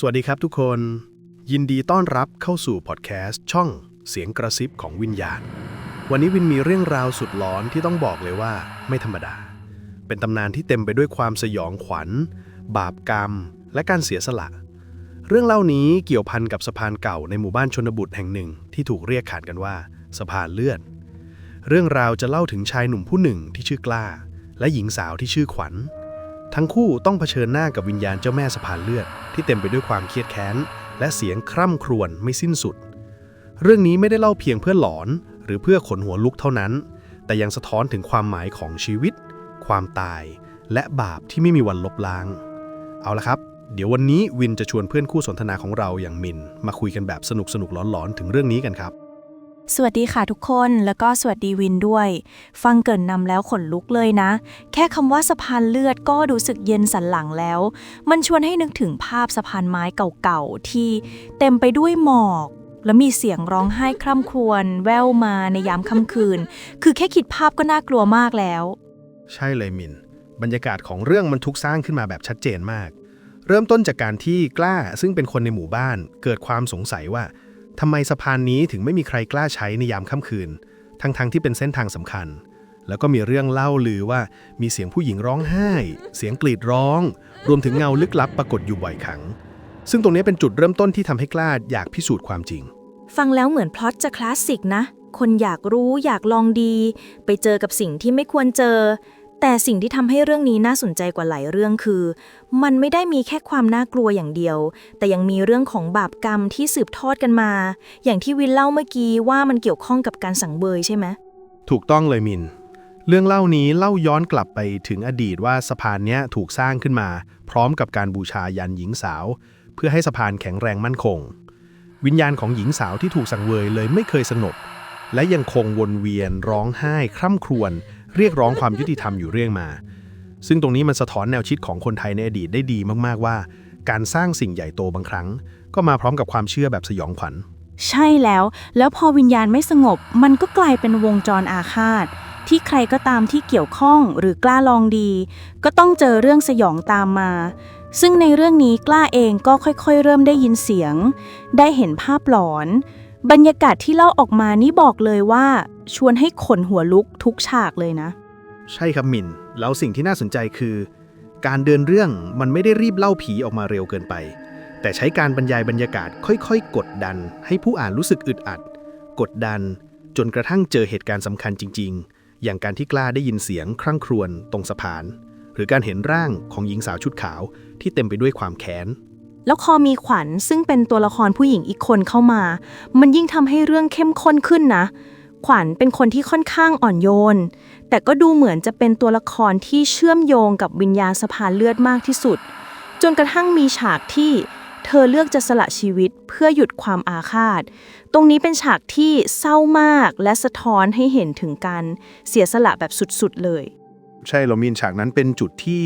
สวัสดีครับทุกคน ยินดีต้อนรับเข้าสู่พอดแคสต์ช่องเสียงกระซิบของวิญญาณ วันนี้วินมีเรื่องราวสุดหลอนที่ต้องบอกเลยว่าไม่ธรรมดา เป็นตำนานที่เต็มไปด้วยความสยองขวัญ บาปกรรม และการเสียสละ เรื่องเล่านี้เกี่ยวพันกับสะพานเก่าในหมู่บ้านชนบทแห่งหนึ่งที่ถูกเรียกขานกันว่า สะพานเลือดเรื่องราวจะเล่าถึงชายหนุ่มผู้หนึ่งที่ชื่อกล้า และหญิงสาวที่ชื่อขวัญ ทั้งคู่ต้องเผชิญหน้ากับวิญญาณเจ้าแม่สะพานเลือด ที่เต็มไปด้วยความเครียดแค้น และเสียงคร่ำครวญไม่สิ้นสุด เรื่องนี้ไม่ได้เล่าเพียงเพื่อหลอน หรือเพื่อขนหัวลุกเท่านั้น แต่ยังสะท้อนถึงความหมายของชีวิต ความตาย และบาปที่ไม่มีวันลบล้าง เอาละครับ เดี๋ยววันนี้วินจะชวนเพื่อนคู่สนทนาของเราอย่างมิน มาคุยกันแบบสนุกสนุกหลอนๆถึงเรื่องนี้กันครับ สวัสดีค่ะทุกคนแล้วก็สวัสดีวินด้วย ฟังเกินนำแล้วขนลุกเลยนะ แค่คำว่าสะพานเลือดก็รู้สึกเย็นสันหลังแล้ว มันชวนให้นึกถึงภาพสะพานไม้เก่าๆ ที่เต็มไปด้วยหมอก และมีเสียงร้องไห้คร่ำครวญแว่วมาในยามค่ำคืน คือแค่คิดภาพก็น่ากลัวมากแล้ว ใช่เลยมิน บรรยากาศของเรื่องมันถูกสร้างขึ้นมาแบบชัดเจนมาก เริ่มต้นจากการที่กล้าซึ่งเป็นคนในหมู่บ้าน เกิดความสงสัยว่า ทำไมสะพานนี้ถึงไม่มีใครกล้าใช้ในยามค่ำคืน ทั้งๆทที่เป็นเส้นทางสำคัญ แล้วก็มีเรื่องเล่าลือว่ามีเสียงผู้หญิงร้องไห้ เสียงกรีดร้อง รวมถึงเงาลึกลับปรากฏอยู่บ่อยครั้ง ซึ่งตรงนี้เป็นจุดเริ่มต้นที่ทำให้กล้าอยากพิสูจน์ความจริง ฟังแล้วเหมือนพล็อตจะคลาสสิกนะ คนอยากรู้อยากลองดี ไปเจอกับสิ่งที่ไม่ควรเจอ แต่สิ่งที่ทำให้เรื่องนี้น่าสนใจกว่าหลายเรื่องคือ มันไม่ได้มีแค่ความน่ากลัวอย่างเดียว แต่ยังมีเรื่องของบาปกรรมที่สืบทอดกันมา อย่างที่วินเล่าเมื่อกี้ว่ามันเกี่ยวข้องกับการสังเบยใช่ไหมถูกต้องเลยมิน เรื่องเล่านี้เล่าย้อนกลับไปถึงอดีตว่าสะพานเนี้ยถูกสร้างขึ้นมา พร้อมกับการบูชายันหญิงสาว เพื่อให้สะพานแข็งแรงมั่นคง วิญญาณของหญิงสาวที่ถูกสังเวยเลยไม่เคยสงบและยังคงวนเวียนร้องไห้คร่ำครวญ เรียกร้องความยุติธรรมอยู่เรื่อยมา ซึ่งตรงนี้มันสะท้อนแนวคิดของคนไทยในอดีตได้ดีมากๆว่า การสร้างสิ่งใหญ่โตบางครั้ง ก็มาพร้อมกับความเชื่อแบบสยองขวัญ ใช่แล้ว แล้วพอวิญญาณไม่สงบ มันก็กลายเป็นวงจรอาฆาต ที่ใครก็ตามที่เกี่ยวข้องหรือกล้าลองดี ก็ต้องเจอเรื่องสยองตามมา ซึ่งในเรื่องนี้กล้าเองก็ค่อยๆ เริ่มได้ยินเสียง ได้เห็นภาพหลอน บรรยากาศที่เล่าออกมานี่บอกเลยว่า ชวนให้ขนหัวลุกทุกฉากเลยนะ ใช่ครับมิน แล้วสิ่งที่น่าสนใจคือ การเดินเรื่องมันไม่ได้รีบเล่าผีออกมาเร็วเกินไป แต่ใช้การบรรยายบรรยากาศค่อยๆ กดดัน ให้ผู้อ่านรู้สึกอึดอัด กดดัน จนกระทั่งเจอเหตุการณ์สำคัญจริง ๆ อย่างการที่กล้าได้ยินเสียงครั่งครวญตรงสะพาน หรือการเห็นร่างของหญิงสาวชุดขาวที่เต็มไปด้วยความแค้น แล้วพอมีขวัญซึ่งเป็นตัวละครผู้หญิงอีกคนเข้ามา มันยิ่งทำให้เรื่องเข้มข้นขึ้นนะ ขวัญเป็นคนที่ค่อนข้างอ่อนโยน แต่ก็ดูเหมือนจะเป็นตัวละครที่เชื่อมโยงกับวิญญาณสะพานเลือดมากที่สุด จนกระทั่งมีฉากที่เธอเลือกจะสละชีวิตเพื่อหยุดความอาฆาต ตรงนี้เป็นฉากที่เศร้ามากและสะท้อนให้เห็นถึงการเสียสละแบบสุดๆเลย ใช่โรามินฉากนั้นเป็นจุดที่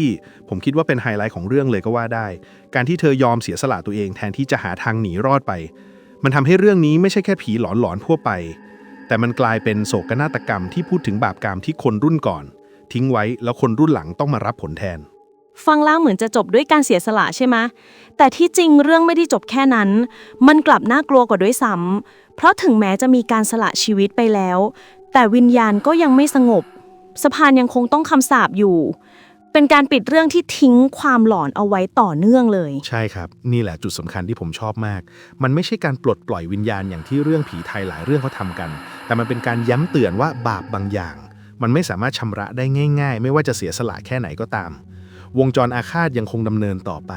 ผมคิดว่าเป็นไฮไลท์ของเรื่องเลยก็ว่าได้ การที่เธอยอมเสียสละตัวเองแทนที่จะหาทางหนีรอดไป มันทำให้เรื่องนี้ไม่ใช่แค่ผีหลอนๆทั่วไป แต่มันกลายเป็นโศกนาฏกรรมที่พูดถึงบาปกรรมที่คนรุ่นก่อน ทิ้งไว้แล้วคนรุ่นหลังต้องมารับผลแทน ฟังแล้วเหมือนจะจบด้วยการเสียสละใช่ไหมแต่ที่จริงเรื่องไม่ได้จบแค่นั้น มันกลับน่ากลัวกว่าด้วยซ้ำเพราะถึงแม้จะมีการสละชีวิตไปแล้ว แต่วิญญาณก็ยังไม่สงบ สะพานยังคงต้องคำสาปอยู่ เป็นการปิดเรื่องที่ทิ้งความหลอนเอาไว้ต่อเนื่องเลย ใช่ครับ นี่แหละจุดสำคัญที่ผมชอบมาก มันไม่ใช่การปลดปล่อยวิญญาณอย่างที่เรื่องผีไทยหลายเรื่องเขาทำกัน แต่มันเป็นการย้ำเตือนว่าบาปบางอย่าง มันไม่สามารถชำระได้ง่าย ๆ ไม่ว่าจะเสียสละแค่ไหนก็ตาม วงจรอาฆาตยังคงดำเนินต่อไป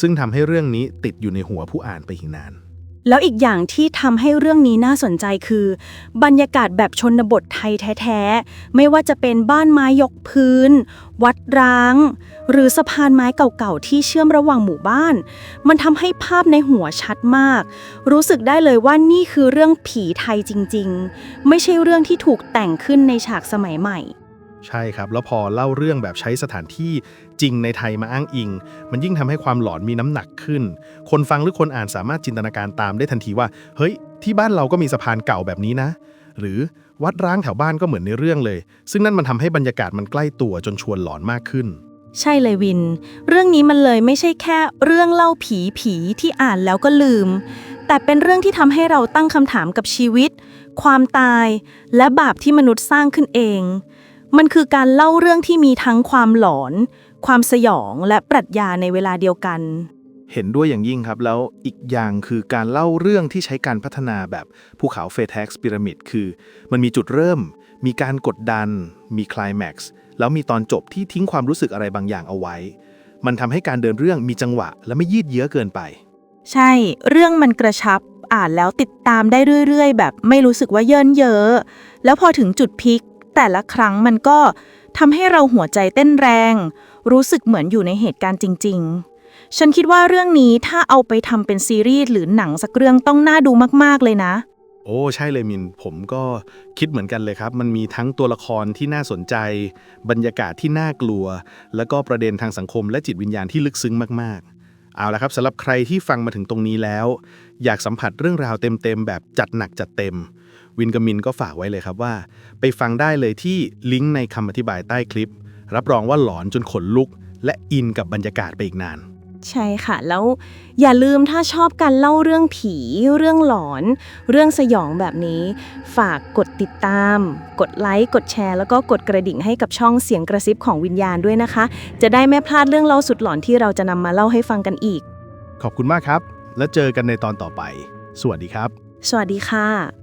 ซึ่งทำให้เรื่องนี้ติดอยู่ในหัวผู้อ่านไปอีกนาน แล้วอีกอย่างที่ทำให้เรื่องนี้น่าสนใจคือ บรรยากาศแบบชนบทไทยแท้ๆ ไม่ว่าจะเป็นบ้านไม้ยกพื้น วัดร้าง หรือสะพานไม้เก่าๆ ที่เชื่อมระหว่างหมู่บ้าน มันทำให้ภาพในหัวชัดมาก รู้สึกได้เลยว่านี่คือเรื่องผีไทยจริงๆ ไม่ใช่เรื่องที่ถูกแต่งขึ้นในฉากสมัยใหม่ ใช่ครับ แล้วพอเล่าเรื่องแบบใช้สถานที่จริงในไทยมาอ้างอิง มันยิ่งทำให้ความหลอนมีน้ำหนักขึ้น คนฟังหรือคนอ่านสามารถจินตนาการตามได้ทันทีว่า เฮ้ย ที่บ้านเราก็มีสะพานเก่าแบบนี้นะ หรือวัดร้างแถวบ้านก็เหมือนในเรื่องเลย ซึ่งนั่นมันทำให้บรรยากาศมันใกล้ตัวจนชวนหลอนมากขึ้น ใช่เลยวิน เรื่องนี้มันเลยไม่ใช่แค่เรื่องเล่าผีผีที่อ่านแล้วก็ลืม แต่เป็นเรื่องที่ทำให้เราตั้งคำถามกับชีวิต ความตาย และบาปที่มนุษย์สร้างขึ้นเอง มันคือการเล่าเรื่องที่มีทั้งความหลอน ความสยองและปรัชญาในเวลาเดียวกัน เห็นด้วยอย่างยิ่งครับ แล้วอีกอย่างคือการเล่าเรื่องที่ใช้การพัฒนาแบบภูเขาเฟเท็กซ์พีระมิดคือ มันมีจุดเริ่ม มีการกดดัน มีคลายแม็กซ์แล้วมีตอนจบที่ทิ้งความรู้สึกอะไรบางอย่างเอาไว้ มันทำให้การเดินเรื่องมีจังหวะ และไม่ยืดเยื้อเกินไป ใช่ เรื่องมันกระชับ อ่านแล้วติดตามได้เรื่อยๆ แบบไม่รู้สึกว่าเยินเยอะ แล้วพอถึงจุดพีค แต่ละครั้งมันก็ทำให้เราหัวใจเต้นแรง รู้สึกเหมือนอยู่ในเหตุการณ์จริง ๆ ฉันคิดว่าเรื่องนี้ถ้าเอาไปทำเป็นซีรีส์หรือหนังสักเรื่องต้องน่าดูมากๆเลยนะ โอ้ใช่เลยมิน ผมก็คิดเหมือนกันเลยครับ มันมีทั้งตัวละครที่น่าสนใจ บรรยากาศที่น่ากลัว แล้วก็ประเด็นทางสังคมและจิตวิญญาณที่ลึกซึ้งมากๆ เอาละครับสำหรับใครที่ฟังมาถึงตรงนี้แล้ว อยากสัมผัสเรื่องราวเต็มๆแบบจัดหนักจัดเต็ม วินกับมินก็ฝากไว้เลยครับว่า ไปฟังได้เลยที่ลิงก์ในคำอธิบายใต้คลิป รับรองว่าหลอนจนขนลุก และอินกับบรรยากาศไปอีกนาน ใช่ค่ะ แล้วอย่าลืมถ้าชอบการเล่าเรื่องผี เรื่องหลอน เรื่องสยองแบบนี้ ฝากกดติดตาม กดไลค์กดแชร์แล้วก็กดกระดิ่งให้กับช่องเสียงกระซิบของวิญญาณด้วยนะคะ จะได้ไม่พลาดเรื่องเล่าสุดหลอนที่เราจะนำมาเล่าให้ฟังกันอีก ขอบคุณมากครับ แล้วเจอกันในตอนต่อไป สวัสดีครับ สวัสดีค่ะ